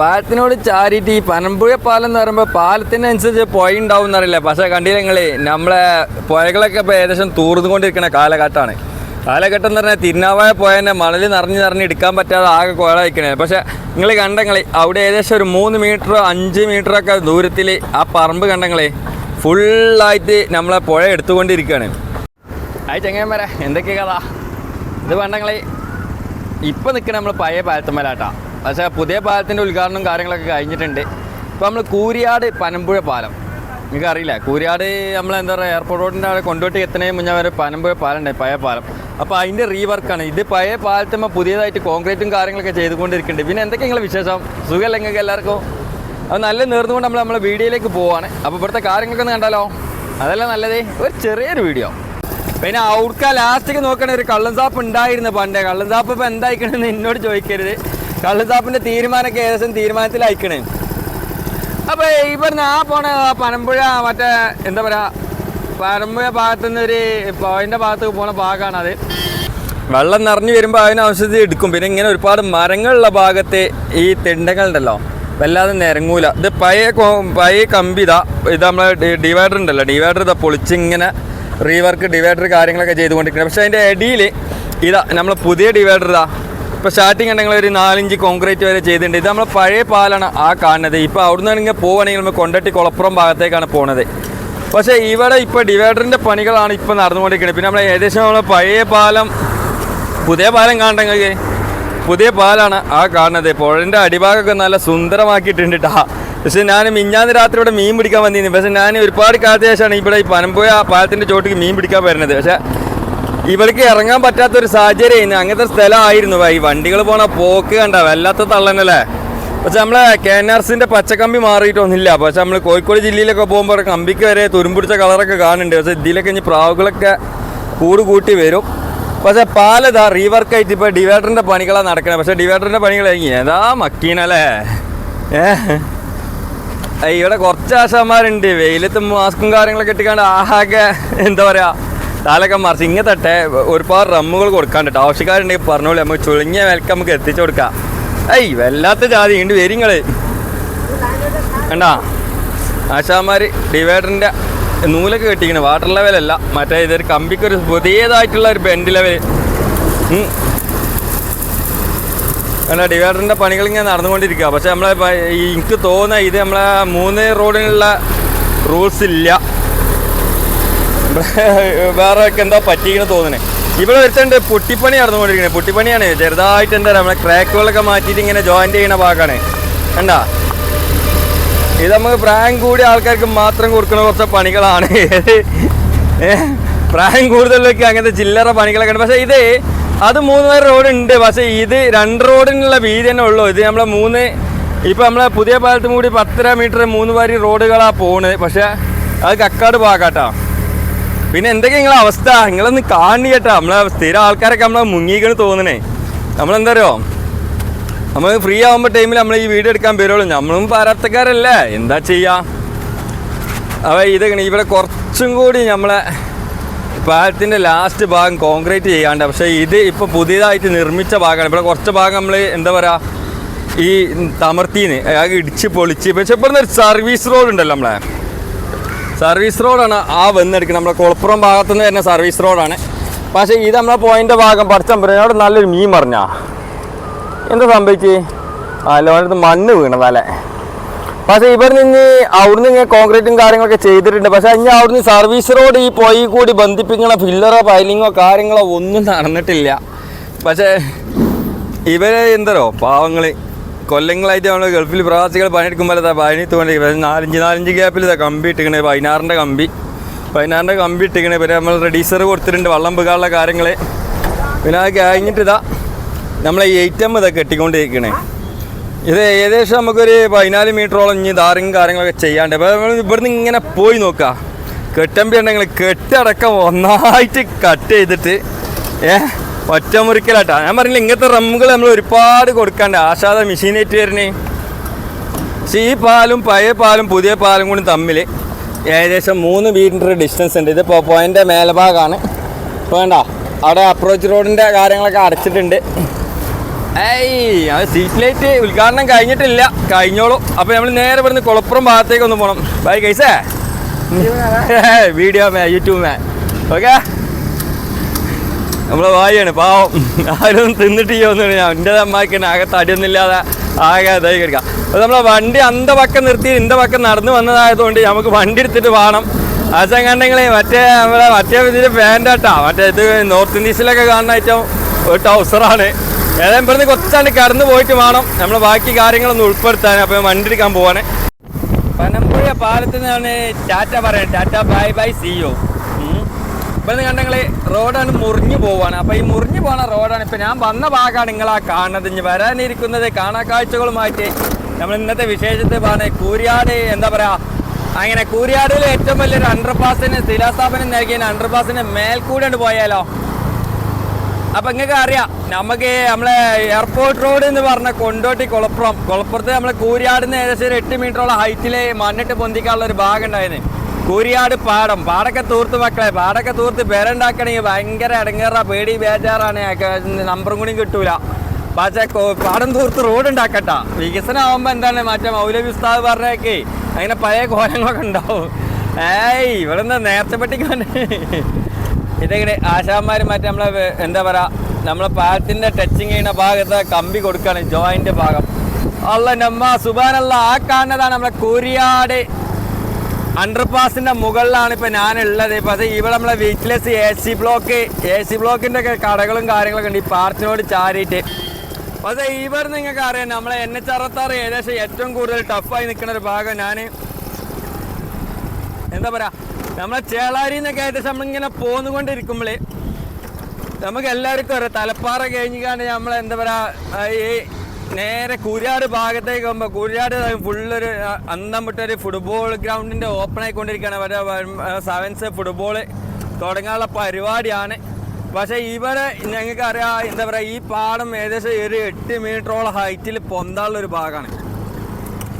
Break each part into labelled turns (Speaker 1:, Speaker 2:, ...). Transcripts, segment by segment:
Speaker 1: പാലത്തിനോട് ഈ പനമ്പുഴ പാലം എന്ന് പറയുമ്പോൾ പാലത്തിനനുസരിച്ച് പുഴ ഉണ്ടാവും എന്നറിയില്ല. പക്ഷേ കണ്ടില്ല നിങ്ങൾ നമ്മളെ പുഴകളൊക്കെ ഇപ്പോൾ ഏകദേശം തൂർന്നുകൊണ്ടിരിക്കുന്ന കാലഘട്ടമാണ്. കാലഘട്ടം എന്ന് പറഞ്ഞാൽ തിരുനാവായ പുഴ തന്നെ മണൽ നിറഞ്ഞ് നിറഞ്ഞ് എടുക്കാൻ പറ്റാതെ ആകെ കുഴലയക്കണേ. പക്ഷേ നിങ്ങൾ കണ്ടങ്ങളെ അവിടെ ഏകദേശം ഒരു മൂന്ന് മീറ്ററോ അഞ്ച് മീറ്ററൊക്കെ ദൂരത്തിൽ ആ പറമ്പ് കണ്ടങ്ങളെ ഫുള്ളായിട്ട് നമ്മളെ പുഴ എടുത്തുകൊണ്ടിരിക്കുകയാണ് ആ ചെങ്ങന്മാരെ എന്തൊക്കെ കഥ? ഇത് കണ്ടങ്ങളെ ഇപ്പം നിൽക്കുന്ന നമ്മൾ പഴയ പാലത്തുമ്മലാട്ടാ. പക്ഷേ പുതിയ പാലത്തിന്റെ ഉദ്ഘാടനം കാര്യങ്ങളൊക്കെ കഴിഞ്ഞിട്ടുണ്ട്. ഇപ്പോൾ നമ്മൾ കൂരിയാട് പനമ്പുഴ പാലം. നിങ്ങൾക്ക് അറിയില്ല? കൂരിയാട് നമ്മൾ എന്താ പറയുക എയർപോർട്ട് റോഡിന്റെ അവിടെ കൊണ്ടോട്ടി എത്തുന്നതിന് മുന്നേ വരെ പനമ്പുഴ പാലം ഉണ്ട് പഴയ പാലം. അപ്പോൾ അതിന്റെ റീവർക്കാണ്. ഇത് പഴയ പാലത്തുമ്പോൾ പുതിയതായിട്ട് കോൺക്രീറ്റും കാര്യങ്ങളൊക്കെ ചെയ്തുകൊണ്ടിരിക്കുന്നുണ്ട്. പിന്നെ എന്തൊക്കെ നിങ്ങളെ വിശേഷം? സുഖമല്ല നിങ്ങൾക്ക് എല്ലാവർക്കും? അത് നല്ല നേർന്നുകൊണ്ട് നമ്മൾ നമ്മളെ വീഡിയോയിലേക്ക് പോവാണ്. അപ്പോൾ ഇവിടുത്തെ കാര്യങ്ങളൊക്കെ ഒന്ന് കണ്ടാലോ? അതല്ല നല്ലത്? ഒരു ചെറിയൊരു വീഡിയോ. പിന്നെ ഔട്ട്ക്ക ലാസ്റ്റേക്ക് നോക്കണ ഒരു കള്ളൻ സാപ്പ് ഉണ്ടായിരുന്നു പണ്ടേ. കള്ളൻ സാപ്പ് ഇപ്പം എന്തായിക്കണെന്ന് എന്നോട് ചോദിക്കരുത്. കള്ളൻ സാപ്പിന്റെ തീരുമാനമൊക്കെ ഏകദേശം തീരുമാനത്തിലയക്കണേ. അപ്പൊ ഇവിടുന്ന് ആ പോണ പനമ്പുഴ മറ്റേ എന്താ പറയാ പനമ്പുഴ ഭാഗത്തു നിന്ന് ഒരു പോയിന്റെ ഭാഗത്ത് പോണ ഭാഗമാണ് അത്. വെള്ളം നിറഞ്ഞു വരുമ്പോൾ അതിനനുസരിച്ച് എടുക്കും. പിന്നെ ഇങ്ങനെ ഒരുപാട് മരങ്ങളുള്ള ഭാഗത്ത് ഈ തിണ്ടങ്ങളുണ്ടല്ലോ വല്ലാതെ നിരങ്ങൂല. ഇത് പഴയ പഴയ കമ്പി ഇതാ. ഇത് നമ്മളെ ഡിവൈഡർ ഉണ്ടല്ലോ. ഡിവൈഡർ ഇതാ പൊളിച്ചിങ്ങനെ റീവർക്ക് ഡിവൈഡർ കാര്യങ്ങളൊക്കെ ചെയ്തുകൊണ്ടിരിക്കുന്നത് പക്ഷേ അതിന്റെ ഇടയിൽ ഇതാ നമ്മൾ പുതിയ ഡിവൈഡർ ഇതാ. ഇപ്പോൾ സ്റ്റാർട്ടിങ് ഉണ്ടെങ്കിൽ ഒരു നാലിഞ്ച് കോൺക്രീറ്റ് വരെ ചെയ്തിട്ടുണ്ട്. ഇത് നമ്മൾ പഴയ പാലാണ് ആ കാണുന്നത്. ഇപ്പോൾ അവിടുന്ന് ആണെങ്കിൽ പോവുകയാണെങ്കിൽ നമ്മൾ കൊണ്ടട്ടി കുളപ്പുറം ഭാഗത്തേക്കാണ് പോണത്. പക്ഷേ ഇവിടെ ഇപ്പോൾ ഡിവൈഡറിന്റെ പണികളാണ് ഇപ്പോൾ നടന്നുകൊണ്ടിരിക്കുന്നത്. പിന്നെ നമ്മൾ ഏകദേശം നമ്മൾ പഴയ പാലം പുതിയ പാലം കാണണ്ടെങ്കിൽ പുതിയ പാലാണ് ആ കാണുന്നത്. പുഴന്റെ അടിഭാഗമൊക്കെ നല്ല സുന്ദരമാക്കിയിട്ടുണ്ട് കേട്ടാ പക്ഷേ ഞാൻ മിഞ്ഞാന്ന് രാത്രി ഇവിടെ മീൻ പിടിക്കാൻ വന്നിരുന്നു. പക്ഷേ ഞാൻ ഒരുപാട് കാലത്തിന് ശേഷമാണ് ഇവിടെ ഈ പനമ്പുഴ ആ പാലത്തിന്റെ ചോട്ടിക്ക് മീൻ പിടിക്കാൻ വരുന്നത്. പക്ഷെ ഇവർക്ക് ഇറങ്ങാൻ പറ്റാത്ത ഒരു സാഹചര്യം അങ്ങനത്തെ സ്ഥലമായിരുന്നു. ഈ വണ്ടികൾ പോണ പോക്ക് കണ്ട? വല്ലാത്ത തള്ളനല്ലേ? പക്ഷെ നമ്മളെ കെ എൻ ആർ സിന്റെ പച്ചക്കമ്പി മാറിയിട്ടൊന്നുമില്ല. പക്ഷെ നമ്മൾ കോഴിക്കോട് ജില്ലയിലൊക്കെ പോകുമ്പോൾ കമ്പിക്ക് വരെ തുരുമ്പിടിച്ച കളറൊക്കെ കാണുന്നുണ്ട്. പക്ഷെ ഇതിലൊക്കെ ഇനി പ്രാവുകളൊക്കെ കൂട് കൂട്ടി വരും. പക്ഷെ പാലതാ റീവർക്ക് ആയിട്ട് ഇപ്പോൾ ഡിവൈഡറിന്റെ പണികളാണ് നടക്കുന്നത് പക്ഷെ ഡിവൈഡറിന്റെ പണികൾ ഏതാ മക്കീനല്ലേ? ഏഹ് ഇവിടെ കുറച്ച് ആശാന്മാരുണ്ട്. വെയിലത്ത് മാസ്കും കാര്യങ്ങളൊക്കെ ഇട്ടിക്കാണ്ട് ആകെ എന്താ പറയാ താലൊക്കെ മറിച്ച് ഇങ്ങനെ തട്ടെ ഒരുപാട് റമ്മുകൾ കൊടുക്കാണ്ട് കേട്ടോ ആവശ്യക്കാരുണ്ടെങ്കിൽ പറഞ്ഞോളൂ നമുക്ക് ചുളിങ്ങിയ വിലക്ക് നമുക്ക് എത്തിച്ചു കൊടുക്കാം. ഏയ് വല്ലാത്ത ജാതി ഉണ്ട് വരിങ്ങൾ കണ്ടാ? ആശാമാർ ഡിവൈഡറിന്റെ നൂലൊക്കെ കെട്ടിക്കണേ. വാട്ടർ ലെവലല്ല മറ്റേ ഇതൊരു കമ്പിക്ക് ഒരു പുതിയതായിട്ടുള്ള ഒരു ബെൻഡ് ലെവൽ അല്ല ഡിവൈഡറിന്റെ പണികൾ ഇങ്ങനെ നടന്നുകൊണ്ടിരിക്കുക പക്ഷെ നമ്മളെ എനിക്ക് തോന്നുന്ന ഇത് നമ്മളെ മൂന്ന് റോഡിനുള്ള റൂൾസ് ഇല്ല. വേറെ ഒക്കെ എന്താ പറ്റിയെന്ന് തോന്നുന്നത് ഇവിടെ വരുത്തേണ്ട പൊട്ടിപ്പണി നടന്നുകൊണ്ടിരിക്കുന്നത് പൊട്ടിപ്പണിയാണ്. ചെറുതായിട്ട് എന്താ നമ്മളെ ക്രാക്കുകളൊക്കെ മാറ്റിയിട്ട് ഇങ്ങനെ ജോയിന്റ് ചെയ്യുന്ന ഭാഗമാണ് കണ്ടാ? ഇത് നമുക്ക് പ്രായം കൂടിയ ആൾക്കാർക്ക് മാത്രം കൊടുക്കുന്ന കുറച്ച് പണികളാണ്. പ്രായം കൂടുതലൊക്കെ അങ്ങനത്തെ ചില്ലറ പണികളൊക്കെ ഉണ്ട്. പക്ഷേ ഇത് അത് മൂന്ന് പേര് റോഡ് ഉണ്ട് പക്ഷേ ഇത് രണ്ട് റോഡിനുള്ള വീതി തന്നെ ഉള്ളൂ. ഇത് നമ്മളെ മൂന്ന് ഇപ്പം നമ്മളെ പുതിയ പാലത്തും കൂടി പത്തര മീറ്റർ മൂന്ന് വരി റോഡുകളാണ് പോണ്. പക്ഷേ അത് കക്കാട് ഭാഗാട്ടോ. പിന്നെ എന്തൊക്കെ നിങ്ങളെ അവസ്ഥ? നിങ്ങളൊന്ന് കാണി കേട്ടോ. നമ്മളെ സ്ഥിരം ആൾക്കാരൊക്കെ നമ്മളെ മുങ്ങിക്കണ് തോന്നണേ നമ്മളെന്താ അറിയോ നമ്മൾ ഫ്രീ ആവുമ്പോൾ ടൈമിൽ നമ്മൾ ഈ വീഡിയോ എടുക്കാൻ വരുള്ളൂ. നമ്മളും പാരാത്തക്കാരല്ലേ? എന്താ ചെയ്യാ? അവ ഇത് ഇവിടെ കുറച്ചും കൂടി നമ്മളെ പാലത്തിന്റെ ലാസ്റ്റ് ഭാഗം കോൺക്രീറ്റ് ചെയ്യാണ്ട്. പക്ഷേ ഇത് ഇപ്പോൾ പുതിയതായിട്ട് നിർമ്മിച്ച ഭാഗമാണ്. ഇവിടെ കുറച്ച് ഭാഗം നമ്മൾ എന്താ പറയുക ഈ തമർത്തീന്ന് ഇടിച്ച് പൊളിച്ച്. പക്ഷെ ഇപ്പോൾ ഒരു സർവീസ് റോഡ് ഉണ്ടല്ലോ നമ്മളെ. സർവീസ് റോഡാണ് ആ വന്നെടുക്കുന്നത് നമ്മുടെ കുളപ്പുറം ഭാഗത്തു നിന്ന് വരുന്ന സർവീസ് റോഡാണ്. പക്ഷേ ഇത് നമ്മളെ പോയിന്റെ ഭാഗം പഠിച്ചമ്പരനോട് നല്ലൊരു മീൻ പറഞ്ഞാ എന്താ സംഭവിച്ച്? ആ അവനടുത്ത് മണ്ണ് വീണതല്ലേ പക്ഷേ ഇവിടെ നിന്ന് അവിടുന്ന് ഇങ്ങനെ കോൺക്രീറ്റും കാര്യങ്ങളൊക്കെ ചെയ്തിട്ടുണ്ട്. പക്ഷേ ഇനി അവിടുന്ന് സർവീസ് റോഡ് ഈ പോയി കൂടി ബന്ധിപ്പിക്കണ ഫില്ലറോ പൈലിങ്ങോ കാര്യങ്ങളോ ഒന്നും നടന്നിട്ടില്ല. പക്ഷേ ഇവരെ എന്തരോ പാവങ്ങൾ. കൊല്ലങ്ങളായിട്ട് നമ്മൾ ഗൾഫിൽ പ്രവാസികൾ പണിയെടുക്കുമ്പോൾ അതാ പണി തോന്നി നാലഞ്ച് നാലഞ്ച് ഗ്യാപ്പിൽ ഇതാ കമ്പി ഇട്ടിക്കണേ പതിനാറിന്റെ കമ്പി. പതിനാറിന്റെ കമ്പി ഇട്ടിക്കണേ പിന്നെ നമ്മൾ റെഡീസർ കൊടുത്തിട്ടുണ്ട് വള്ളം പുകാനുള്ള കാര്യങ്ങൾ പിന്നെ അത് കഴിഞ്ഞിട്ട് ഇതാ നമ്മളെ എയ്റ്റ് എം ഇതൊക്കെ കെട്ടിക്കൊണ്ടിരിക്കണേ. ഇത് ഏകദേശം നമുക്കൊരു പതിനാല് മീറ്ററോളം ഇനി ദാറിങ് കാര്യങ്ങളൊക്കെ ചെയ്യാണ്ട്. അപ്പോൾ നമ്മൾ ഇവിടുന്ന് ഇങ്ങനെ പോയി നോക്കുക കെട്ടമ്പി ഉണ്ടെങ്കിൽ കെട്ടടക്കം ഒന്നായിട്ട് കട്ട് ചെയ്തിട്ട് ഏ ഒറ്റമുറിക്കലാട്ടാ. ഞാൻ പറഞ്ഞില്ല ഇങ്ങനത്തെ റമ്മുകൾ നമ്മൾ ഒരുപാട് കൊടുക്കണ്ട. ആശാദ മെഷീനേറ്റ് വരണേ. പക്ഷേ ഈ പാലും പഴയ പാലും പുതിയ പാലും കൂടി തമ്മിൽ ഏകദേശം മൂന്ന് മീറ്റർ ഡിസ്റ്റൻസ് ഉണ്ട്. ഇതിപ്പോൾ പോയിന്റെ മേലഭാഗമാണ് വേണ്ട അവിടെ അപ്രോച്ച് റോഡിന്റെ കാര്യങ്ങളൊക്കെ അടച്ചിട്ടുണ്ട്. ഏയ് അത് സീറ്റ് ലൈറ്റ് ഉദ്ഘാടനം കഴിഞ്ഞിട്ടില്ല. കഴിഞ്ഞോളൂ. അപ്പോൾ നമ്മൾ നേരെ ഇവിടുന്ന് കുളപ്പുറം ഭാഗത്തേക്ക് ഒന്ന് പോകണം ബൈ കൈസേ വീഡിയോ മേ യൂട്യൂബ് മേ ഓക്കെ നമ്മളെ വായാണ് പാവം. ആരും തിന്നിട്ടില്ല ഞാൻ എന്റെ അമ്മയ്ക്ക് ആകെ തടിയൊന്നുമില്ലാതെ ആകെ ഇതായി കിടക്കാം. അപ്പോൾ നമ്മളെ വണ്ടി അന്ത പക്കം നിർത്തി ഇന്ന പക്കം നടന്നു വന്നതായതുകൊണ്ട് നമുക്ക് വണ്ടി എടുത്തിട്ട് വേണം ആശം കണ്ടെങ്കിൽ മറ്റേ നമ്മളെ മറ്റേ ഇതിന്റെ പാന്റാട്ടാ മറ്റേ ഇത് നോർത്ത് ഇന്ത്യസിലൊക്കെ കാണുന്ന ഏറ്റവും ഒരു ടൗസറാണ് ഏതായാലും ഇവിടുന്ന് കുറച്ചാണ്ട് കടന്നു പോയിട്ട് വേണം. നമ്മൾ ബാക്കി കാര്യങ്ങളൊന്നും ഉൾപ്പെടുത്താൻ അപ്പോൾ വണ്ടി എടുക്കാൻ പോവാണ്. പനമ്പുഴ പാലത്തിൽ നിന്നാണ് ടാറ്റ പറയുന്നത് ടാറ്റ ബൈ ബൈ സിഒ ഇപ്പം കണ്ടെങ്കിൽ റോഡാണ് മുറിഞ്ഞു പോവാണ്. അപ്പോൾ ഈ മുറിഞ്ഞു പോകുന്ന റോഡാണ്. ഇപ്പം ഞാൻ വന്ന ഭാഗമാണ് നിങ്ങളാ കാണുന്നത്. ഇനി വരാനിരിക്കുന്നത് കാണാ കാഴ്ചകളുമായിട്ട് നമ്മൾ ഇന്നത്തെ വിശേഷത്തെ പറഞ്ഞ കൂരിയാട് എന്താ പറയുക അങ്ങനെ കൂരിയാടിൽ ഏറ്റവും വലിയൊരു അണ്ടർപാസിന് ശിലാസ്ഥാപനം നൽകിയ അണ്ടർപാസിന് മേൽക്കൂടെ പോയാലോ? അപ്പൊ നിങ്ങൾക്ക് അറിയാം നമുക്ക് നമ്മളെ എയർപോർട്ട് റോഡ് എന്ന് പറഞ്ഞ കൊണ്ടോട്ടി കുളപ്പുറം. കുളപ്പുറത്ത് നമ്മളെ കൂരിയാടിന്ന് ഏകദേശം ഒരു എട്ട് മീറ്ററോളം ഹൈറ്റിൽ മണ്ണിട്ട് പൊന്തിക്കാനുള്ള ഒരു ഭാഗം ഉണ്ടായിരുന്നു. കൂരിയാട് പാടം. പാടൊക്കെ തൂർത്ത് മക്കളെ പാടൊക്കെ തൂർത്ത് പേരുണ്ടാക്കണമെങ്കിൽ ഭയങ്കര ഇടങ്ങേറ പേടി ബേജാറാണ്. നമ്പറും കൂടി കിട്ടൂല. പക്ഷേ പാടം തൂർത്ത് റോഡ് ഉണ്ടാക്കട്ട. വികസനം ആവുമ്പോ എന്താണ്? മറ്റേ മൗലവി ഉസ്താദ് പറഞ്ഞേക്ക് അങ്ങനെ പഴയ കോലങ്ങളൊക്കെ ഉണ്ടാവും. ഏയ് ഇവിടെ നിന്ന് നേർച്ച പെട്ടിക്കാണ്ട് ഇതെങ്ങനെ? ആശാന്മാർ മറ്റേ നമ്മളെ എന്താ പറയുക നമ്മളെ പാലത്തിന്റെ ടച്ചിങ് ചെയ്യുന്ന ഭാഗത്ത് കമ്പി കൊടുക്കുകയാണ് ജോയിന്റെ ഭാഗം. അല്ല നമ്മ സുബാനല്ല ആ കാണുന്നതാണ് നമ്മളെ കൂരിയാട് അണ്ടർപാസിന്റെ മുകളിലാണ് ഇപ്പൊ ഞാനുള്ളത് അത് ഇവിടെ നമ്മളെ വീക്ക്ലെസ് A C block A C ബ്ലോക്കിന്റെ ഒക്കെ കടകളും കാര്യങ്ങളൊക്കെ ഉണ്ട്. ഈ പാർട്ടിനോട് ചാരിയിട്ട്. പക്ഷേ ഇവർ നിങ്ങൾക്ക് അറിയാം. നമ്മളെ എൻ എച്ച് അറുപത്താറ് ഏകദേശം ഏറ്റവും കൂടുതൽ ടഫായി നിൽക്കുന്ന ഒരു ഭാഗം ഞാൻ എന്താ പറയാ? നമ്മളെ ചേളാരി എന്നൊക്കെ ആയിട്ട് നമ്മളിങ്ങനെ പോന്നുകൊണ്ടിരിക്കുമ്പോൾ നമുക്ക് എല്ലാവർക്കും അറിയാം. തലപ്പാറ കഴിഞ്ഞാണ്ട് നമ്മൾ എന്താ പറയാ ഈ നേരെ കുര്യാട് ഭാഗത്തേക്ക് പോകുമ്പോൾ കുര്യാട് ഫുള്ളൊരു അന്തം വിട്ടൊരു ഫുട്ബോൾ ഗ്രൗണ്ടിന്റെ ഓപ്പൺ ആയിക്കൊണ്ടിരിക്കുകയാണ്. അവരുടെ സെവൻസ് ഫുട്ബോൾ തുടങ്ങാനുള്ള പരിപാടിയാണ്. പക്ഷേ ഇവിടെ ഞങ്ങൾക്ക് അറിയാം എന്താ പറയുക ഈ പാടം ഏകദേശം ഒരു എട്ട് മീറ്ററോളം ഹൈറ്റിൽ പൊന്താനുള്ള ഒരു ഭാഗമാണ്.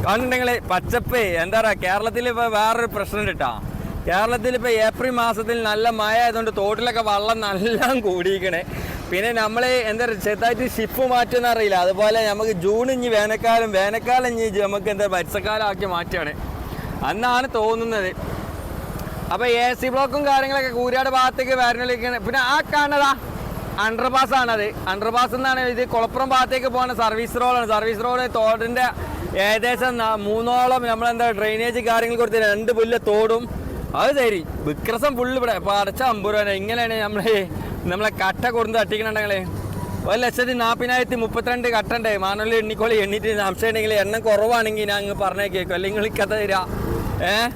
Speaker 1: കാണുന്നുണ്ടെങ്കിൽ പച്ചപ്പ് എന്താ പറയുക കേരളത്തിൽ ഇപ്പോൾ വേറൊരു പ്രശ്നം കിട്ടാ കേരളത്തിൽ ഇപ്പോൾ ഏപ്രിൽ മാസത്തിൽ നല്ല മഴ ആയതുകൊണ്ട് തോട്ടിലൊക്കെ വെള്ളം നല്ല കൂടിയിരിക്കണേ. പിന്നെ നമ്മൾ എന്താ പറയുക ചെറുതായിട്ട് ഷിപ്പ് മാറ്റുമെന്ന് അറിയില്ല. അതുപോലെ നമുക്ക് ജൂൺ ഇഞ്ഞി വേനൽക്കാലം വേനൽക്കാലം ഇഞ്ഞി നമുക്ക് എന്താ മത്സ്യക്കാലമാക്കി മാറ്റുകയാണ്. അന്നാണ് തോന്നുന്നത്. അപ്പോൾ എ സി ബ്ലോക്കും കാര്യങ്ങളൊക്കെ കൂരാട് ഭാഗത്തേക്ക് വരണിലേക്ക് പിന്നെ ആ കാണതാ അണ്ടർപാസ് ആണത്. അണ്ടർപാസ് എന്നാണ് ഇത് കുളപ്പുറം ഭാഗത്തേക്ക് പോകുന്ന സർവീസ് റോഡാണ് സർവീസ് റോഡ് തോടിന്റെ ഏകദേശം മൂന്നോളം നമ്മളെന്താ ഡ്രെയിനേജ് കാര്യങ്ങൾ കൊടുത്ത് രണ്ട് പുല്ല് തോടും. അത് ശരി. വിക്രസം ഫുള്ള് ഇവിടെ. അപ്പോൾ അടച്ച അമ്പൂരാണ് ഇങ്ങനെയാണ് നമ്മളെ നമ്മളെ കട്ട കൊടുത്ത് തട്ടിക്കണേ ഒരു ലക്ഷത്തി നാൽപ്പതിനായിരത്തി മുപ്പത്തിരണ്ട് കട്ടണ്ടേ. മാനുവൽ എണ്ണിക്കോളി. എണ്ണിട്ട് സംശയം ഉണ്ടെങ്കിൽ എണ്ണം കുറവാണെങ്കിൽ ഞാൻ അങ്ങ് പറഞ്ഞേക്കേക്കും അല്ലെങ്കിൽ കഥ തരാ. ഏ?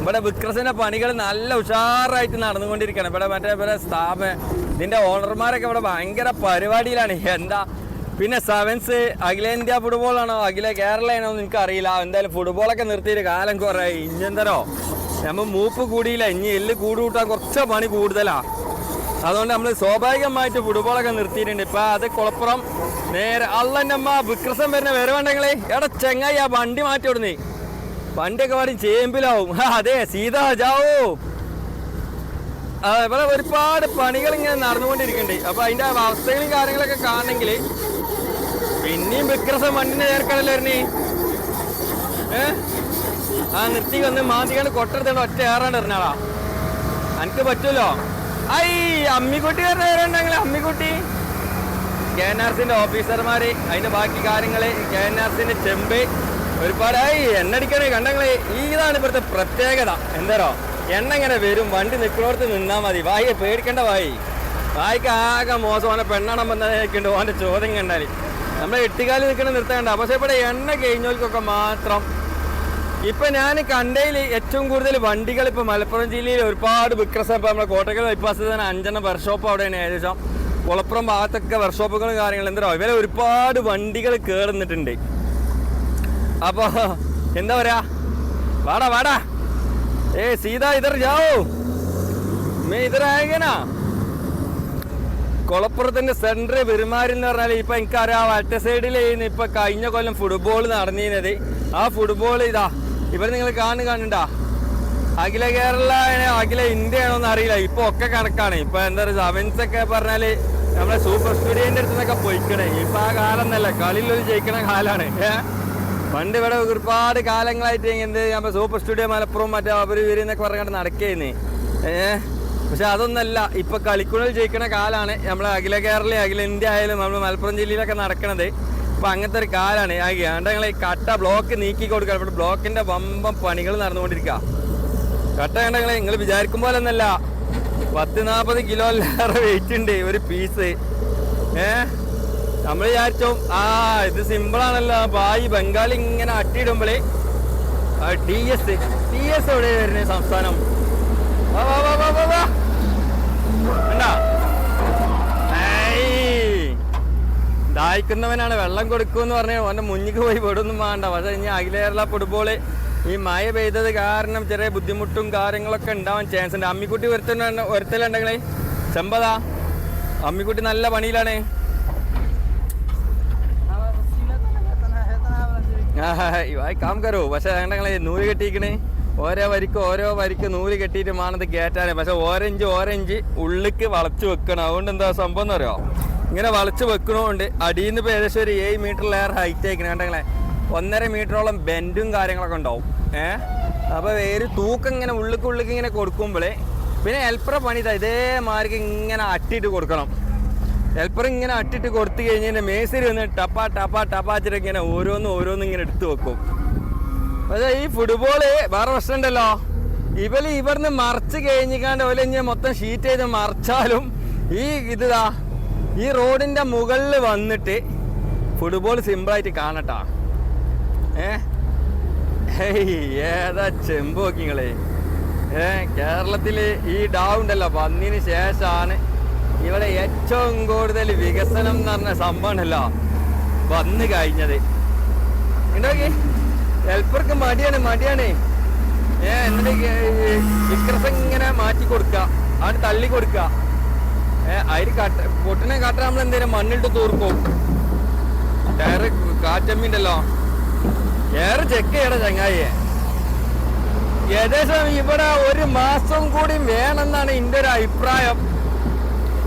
Speaker 1: ഇവിടെ വിക്രസിന്റെ പണികൾ നല്ല ഉഷാറായിട്ട് നടന്നുകൊണ്ടിരിക്കുകയാണ് ഇവിടെ മറ്റേ ഇവിടെ സ്ഥാപനം ഇതിന്റെ ഓണർമാരൊക്കെ ഇവിടെ ഭയങ്കര പരിപാടിയിലാണ്. എന്താ? പിന്നെ സെവൻസ് അഖിലേന്ത്യാ ഫുട്ബോളാണോ അഖില കേരളയാണോ എന്ന് എനിക്കറിയില്ല. എന്തായാലും ഫുട്ബോളൊക്കെ നിർത്തിയിട്ട് കാലം കുറേ. ഇഞ്ഞെന്തരോ നമ്മൾ മൂപ്പ് കൂടിയില്ല. ഇനി എല്ല് കൂടുകൂട്ടാൻ കുറച്ച് പണി കൂടുതലാ. അതുകൊണ്ട് നമ്മൾ സ്വാഭാവികമായിട്ട് ഫുട്ബോളൊക്കെ നിർത്തിയിട്ടുണ്ട്. ഇപ്പൊ അത് കുളപ്പുറം നേരെ അള്ളന്റെ അമ്മ വിക്രസം വരുന്ന വരവുണ്ടെങ്കിലേ എടാ ചെങ്ങായി ആ വണ്ടി മാറ്റി വിടുന്നേ. വണ്ടിയൊക്കെ പാടി ചേമ്പിലാവും. അതെ സീത ജാവോ. ഇവിടെ ഒരുപാട് പണികൾ ഇങ്ങനെ നടന്നുകൊണ്ടിരിക്കുന്നുണ്ട്. അപ്പൊ അതിന്റെ അവസ്ഥകളും കാര്യങ്ങളൊക്കെ കാണണമെങ്കിൽ പിന്നെയും വിക്രസം വണ്ടിന്റെ ചേർക്കണല്ലോ വരണേ. ഏ? ആ നിർത്തി വന്ന് മാന്തിക്കാണ്ട് കൊട്ടടുത്തേണ്ട ഒറ്റ ഏറാണ്ട് എറിഞ്ഞാളാ എനിക്ക് പറ്റുമല്ലോ ഐ അമ്മിക്കുട്ടി വരണ്ടെങ്കിൽ അമ്മിക്കുട്ടി. കെ എൻ ആർ സിന്റെ ഓഫീസർമാര് അതിന്റെ ബാക്കി കാര്യങ്ങൾ കെ എൻ ആർ സിന്റെ ചെമ്പ്. ഒരുപാട് എണ്ണടിക്കണേ കണ്ടങ്ങളെ. ഇതാണ് ഇപ്പോഴത്തെ പ്രത്യേകത. എന്താരോ എണ്ണ ഇങ്ങനെ വരും വണ്ടി നിൽക്കുന്നിടത്ത് നിന്നാ മതി. വായി പേടിക്കേണ്ട വായി. വായിക്ക് ആകെ മോശമാണ് പെണ്ണണം വന്നതായിരിക്കുണ്ട്. ഓന്റെ ചോദ്യം കണ്ടാൽ. നമ്മളെ എട്ടുകാലി നിൽക്കണ നിർത്തേണ്ട. പക്ഷെ ഇവിടെ എണ്ണ കഴിഞ്ഞവർക്കൊക്കെ മാത്രം ഇപ്പൊ ഞാൻ കണ്ടതിൽ ഏറ്റവും കൂടുതൽ വണ്ടികൾ ഇപ്പൊ മലപ്പുറം ജില്ലയിൽ ഒരുപാട് വിക്രസം ഇപ്പൊ നമ്മുടെ കോട്ടക്കൽ ബൈപ്പാസ് തന്നെ അഞ്ചെണ്ണം വർക്ക്ഷോപ്പ് അവിടെയാണ് ഏകദേശം. കുളപ്പുറം ഭാഗത്തൊക്കെ വർക്ക്ഷോപ്പുകളും കാര്യങ്ങളും എന്താ ഇവരെ ഒരുപാട് വണ്ടികൾ കേറുന്നിട്ടുണ്ട്. അപ്പൊ എന്താ പറയാ? വാടാ വാടാ. ഏ സീത ഇതർ ജാവോ. മേ ഇതരായകനാ കുളപ്പുറത്തിന്റെ സെൻട്രൽ പെരുമാറി എന്ന് പറഞ്ഞാൽ ഇപ്പൊ എനിക്കറിയാം അറ്റ സൈഡിൽ ഇപ്പൊ കഴിഞ്ഞ കൊല്ലം ഫുട്ബോൾ നടന്നിരുന്നത് ആ ഫുട്ബോൾ ഇതാ ഇവർ നിങ്ങൾ കാണു കാണണ്ട? അഖില കേരള അഖില ഇന്ത്യ ആണോ എന്ന് അറിയില്ല. ഇപ്പൊ ഒക്കെ കണക്കാണ്. ഇപ്പൊ എന്താ പറയുക സെവൻസ് ഒക്കെ പറഞ്ഞാൽ നമ്മളെ സൂപ്പർ സ്റ്റുഡിയോന്റെ അടുത്ത് നിന്നൊക്കെ പൊയ്ക്കണേ. ഇപ്പൊ ആ കാലം എന്നല്ല ഒരു ജയിക്കണ കാലാണ്? പണ്ട് ഇവിടെ ഒരുപാട് കാലങ്ങളായിട്ട് എന്ത് നമ്മുടെ സൂപ്പർ സ്റ്റുഡിയോ മലപ്പുറം മറ്റേ അവർ വരുന്നൊക്കെ പറഞ്ഞിട്ട് നടക്കേന്ന്. ഏഹ് പക്ഷെ അതൊന്നല്ല ഇപ്പൊ കളിക്കുള്ളിൽ ജയിക്കണ കാലാണ് നമ്മളെ അഖില കേരള അഖില ഇന്ത്യ ആയാലും നമ്മൾ മലപ്പുറം ജില്ലയിലൊക്കെ നടക്കണത്. ഇപ്പൊ അങ്ങനത്തെ ഒരു കാലാണ്. ആ ഞങ്ങൾ ഈ കട്ട ബ്ലോക്ക് നീക്കി കൊടുക്കുക ഇവിടെ ബ്ലോക്കിന്റെ വമ്പം പണികൾ നടന്നുകൊണ്ടിരിക്കുക കട്ട കണ്ടങ്ങളെ നിങ്ങൾ വിചാരിക്കും പോലെ ഒന്നല്ല. പത്ത് കിലോ കിലോയിലേറെ വെയിറ്റ് ഉണ്ട് ഒരു പീസ് ഏ? നമ്മൾ വിചാരിച്ചോ ആ ഇത് സിമ്പിൾ ആണല്ലോ. ബായി ബംഗാളി ഇങ്ങനെ അട്ടിയിടുമ്പോളേ ഡി എസ്. ഡി എസ് എവിടെ വരുന്നത് സംസ്ഥാനം? വാ വാ വാ വാ വാ. ദാഹിക്കുന്നവനാണ് വെള്ളം കൊടുക്കുമെന്ന് പറഞ്ഞാൽ ഓന്റെ മുന്നിക്ക് പോയി പെടുന്നു വേണ്ട. പക്ഷേ ഇനി അഖില കേരള ഫുട്ബോൾ ഈ മഴ പെയ്തത് കാരണം ചെറിയ ബുദ്ധിമുട്ടും കാര്യങ്ങളൊക്കെ ഉണ്ടാവാൻ ചാൻസ് ഉണ്ട്. അമ്മിക്കുട്ടി ഒരുത്തന ഒരുത്തലുണ്ടെങ്കിലേ ചെമ്പതാ അമ്മിക്കുട്ടി നല്ല പണിയിലാണ്. ഇവായി കാം കരോ. പക്ഷേ ഞങ്ങളെ നൂൽ കെട്ടിക്കണേ. ഓരോ വരിക്ക് ഓരോ വരിക്ക് നൂൽ കെട്ടിയിട്ട് മാണത് കയറ്റാനേ. പക്ഷെ ഓരഞ്ച് ഓരഞ്ച് ഉള്ളിക്ക് വളച്ചു വെക്കണം. അതുകൊണ്ട് എന്താ സംഭവം എന്ന് അറിയോ? ഇങ്ങനെ വളച്ച് വെക്കണോണ്ട് അടിയിൽ നിന്ന് ഏകദേശം ഒരു ഏഴ് മീറ്ററിലേറെ ഹൈറ്റ് ആയിരിക്കണം കണ്ടെങ്കിലേ ഒന്നര മീറ്ററോളം ബെൻഡും കാര്യങ്ങളൊക്കെ ഉണ്ടാവും. ഏഹ് അപ്പോൾ വേര് തൂക്കം ഇങ്ങനെ ഉള്ളിക്ക് ഉള്ളിക്ക് ഇങ്ങനെ കൊടുക്കുമ്പോഴേ പിന്നെ എൽപ്പറ പണി ഇതേ ഇതേമാതിരിക്ക് ഇങ്ങനെ അട്ടിട്ട് കൊടുക്കണം. എൽപ്പറ ഇങ്ങനെ അട്ടിട്ട് കൊടുത്തു കഴിഞ്ഞാൽ മേസരി വന്ന് ടപ്പാ ടപ്പാ ടപ്പാച്ചിട്ട് ഇങ്ങനെ ഓരോന്നും ഓരോന്നും ഇങ്ങനെ എടുത്തു വെക്കും. പക്ഷേ ഈ ഫുട്ബോൾ വേറെ പ്രശ്നമുണ്ടല്ലോ ഇവൽ ഇവിടുന്ന് മറിച്ച് കഴിഞ്ഞിക്കാണ്ട് ഓല മൊത്തം ഷീറ്റ് ചെയ്ത് മറിച്ചാലും ഈ ഇതാ ഈ റോഡിന്റെ മുകളിൽ വന്നിട്ട് ഫുട്ബോൾ സിമ്പിളായിട്ട് കാണട്ടാ. ഏതാ ചെമ്പ് നോക്കിങ്ങളെ? ഏ കേരളത്തിൽ ഈ ഡാവ് ഉണ്ടല്ലോ വന്നതിന് ശേഷമാണ് ഇവിടെ ഏറ്റവും കൂടുതൽ വികസനം എന്ന് പറഞ്ഞ സംഭവമാണല്ലോ. വന്നു കഴിഞ്ഞത്. ഉണ്ടോക്കി ഹെൽപ്പർക്ക് മടിയാണ് മടിയാണ്. ഏ എന്നിട്ട് വിക്രസം ഇങ്ങനെ മാറ്റി കൊടുക്കുക അവിടെ തള്ളി കൊടുക്കുക ഏ അതിന് കട്ട പൊട്ടിനെ കട്ട നമ്മൾ എന്തേലും മണ്ണിട്ട് തൂർക്കും. ടയറ് കാറ്റമ്മിണ്ടല്ലോ. ഏറെ ചെക്ക് ചെയ്യണ ചങ്ങായിയെ. ഏകദേശം ഇവിടെ ഒരു മാസം കൂടി വേണമെന്നാണ് എന്റെ ഒരു അഭിപ്രായം.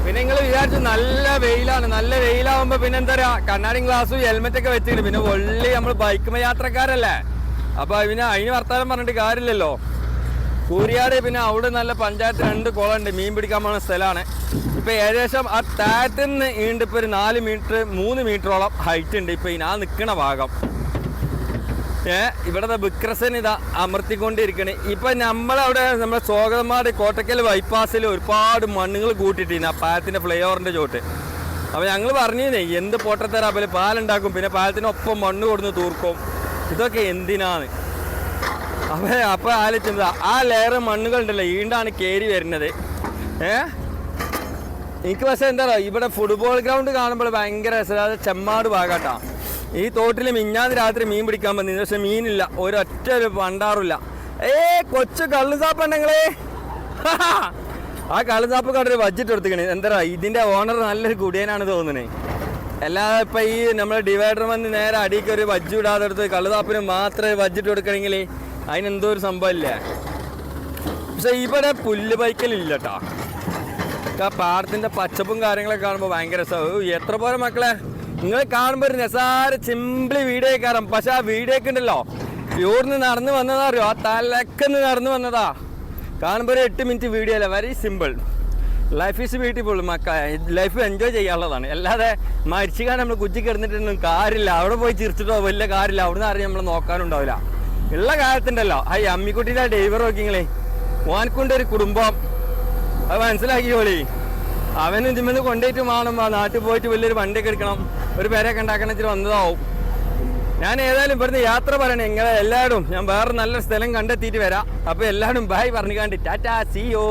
Speaker 1: പിന്നെ നിങ്ങൾ വിചാരിച്ചു നല്ല വെയിലാണ്. നല്ല വെയിലാവുമ്പോ പിന്നെ എന്താ പറയാ? കണ്ണാടി ഗ്ലാസും ഹെൽമെറ്റ് ഒക്കെ വെച്ചിട്ട് പിന്നെ ഒള്ളി നമ്മൾ ബൈക്കുമ യാത്രക്കാരല്ലേ? അപ്പൊ പിന്നെ അതിന് വർത്താനം പറഞ്ഞിട്ട് കാര്യമില്ലല്ലോ. കൂരിയാട് പിന്നെ അവിടെ നല്ല പഞ്ചായത്ത് രണ്ട് കുളമുണ്ട് മീൻ പിടിക്കാൻ പോകുന്ന സ്ഥലമാണ് ഇപ്പൊ ഏകദേശം ആ താഴത്തിൽ നിന്ന് ഈണ്ട് ഇപ്പൊ ഒരു നാല് മീറ്റർ മൂന്ന് മീറ്ററോളം ഹൈറ്റ് ഉണ്ട് ഇപ്പൊ ഞാൻ നിൽക്കണ ഭാഗം. ഏ ഇവിടുത്തെ വിക്രസൻ ഇതാ അമർത്തിക്കൊണ്ടിരിക്കണേ. ഇപ്പൊ നമ്മളവിടെ നമ്മുടെ സ്വാഗതമാട് കോട്ടക്കൽ ബൈപ്പാസിൽ ഒരുപാട് മണ്ണുകൾ കൂട്ടിയിട്ടിരുന്നു ആ പാലത്തിന്റെ ഫ്ലൈ ഓവറിന്റെ ചോട്ട്. അപ്പൊ ഞങ്ങൾ പറഞ്ഞേ എന്ത് പൊട്ടത്തരാ പോലെ പാലുണ്ടാക്കും പിന്നെ പാലത്തിനൊപ്പം മണ്ണ് കൊടുന്ന് തൂർക്കും. ഇതൊക്കെ എന്തിനാണ്? അപ്പൊ അപ്പൊ ആലോചിച്ചത് ആ ലെയർ മണ്ണുകളുണ്ടല്ലോ ഈണ്ടാണ് കയറി വരുന്നത്. ഏ എനിക്ക് പക്ഷേ എന്താ പറയുക ഇവിടെ ഫുട്ബോൾ ഗ്രൗണ്ട് കാണുമ്പോൾ ഭയങ്കര രസം. അതായത് ചെമ്മാട് ഭാഗട്ടാ. ഈ തോട്ടിൽ മിഞ്ഞാന്ന് രാത്രി മീൻ പിടിക്കാൻ വന്നു പക്ഷെ മീനില്ല. ഒരൊറ്റ ഒരു പണ്ടാറില്ല ഏ കൊച്ചു കള്ളു സാപ്പുണ്ടെങ്കിലേ ആ കള്ളു സാപ്പ് കടയിൽ ബഡ്ജറ്റ് എടുത്തിക്കണേ എന്താ ഇതിന്റെ ഓണർ നല്ലൊരു കുടിയനാണ് തോന്നുന്നത് അല്ലാതെ ഇപ്പൊ ഈ നമ്മൾ ഡിവൈഡർ വന്ന് നേരെ അടിക്ക് ഒരു ബജ്ജ് ഇടാതെ എടുത്ത് കള്ളുതാപ്പിന് മാത്രമേ ബഡ്ജറ്റ് കൊടുക്കണമെങ്കിൽ അതിനെന്തോ ഒരു സംഭവം ഇല്ലേ? പക്ഷെ ഇവിടെ പുല്ല് ബൈക്കലില്ല കേട്ടോ ആ പാടത്തിന്റെ പച്ചപ്പും കാര്യങ്ങളൊക്കെ കാണുമ്പോൾ ഭയങ്കര എത്ര പോലെ മക്കളെ? നിങ്ങൾ കാണുമ്പോൾ ഒരു നിസാര സിമ്പിളി വീഡിയോ കയറാം പക്ഷെ ആ വീഡിയോ ഒക്കെ ഉണ്ടല്ലോ. ഇവിടുന്ന് നടന്നു വന്നതാ അറിയോ? ആ തലക്കെന്ന് നടന്നു വന്നതാ. കാണുമ്പോൾ ഒരു എട്ട് മിനിറ്റ് വീഡിയോ അല്ല? Very simple life is beautiful Mecca life enjoy ചെയ്യാനുള്ളതാണ്. അല്ലാതെ മരിച്ചുകാൻ നമ്മൾ കുച്ചി കിടന്നിട്ടൊന്നും കാര്യമില്ല. അവിടെ പോയി ചിരിച്ചിട്ടോ വലിയ കാര്യമില്ല. അവിടെ നിന്ന് അറിയാൻ നമ്മൾ നോക്കാനുണ്ടാവില്ല. ഉള്ള കാര്യത്തിന്റെല്ലോ ആ അമ്മിക്കുട്ടിയുടെ ഡ്രൈവർ നോക്കിങ്ങളേ ഓനക്കൊണ്ട് ഒരു കുടുംബം. അത് മനസ്സിലാക്കിയോളി അവന് ഇതിമെന്ന് വേണം. ആ നാട്ടിൽ പോയിട്ട് വലിയൊരു വണ്ടിയൊക്കെ എടുക്കണം. ഒരു പേരൊക്കെ ഉണ്ടാക്കണം ഇച്ചിരി വന്നതാവും. ഞാൻ ഏതായാലും ഇവിടുന്ന് യാത്ര പറയണേ. നിങ്ങളെ എല്ലാവരും ഞാൻ വേറെ നല്ല സ്ഥലം കണ്ടെത്തിയിട്ട് വരാം. അപ്പോൾ എല്ലാവരും ബൈ പറഞ്ഞു കണ്ടി ടാറ്റാ സി യോ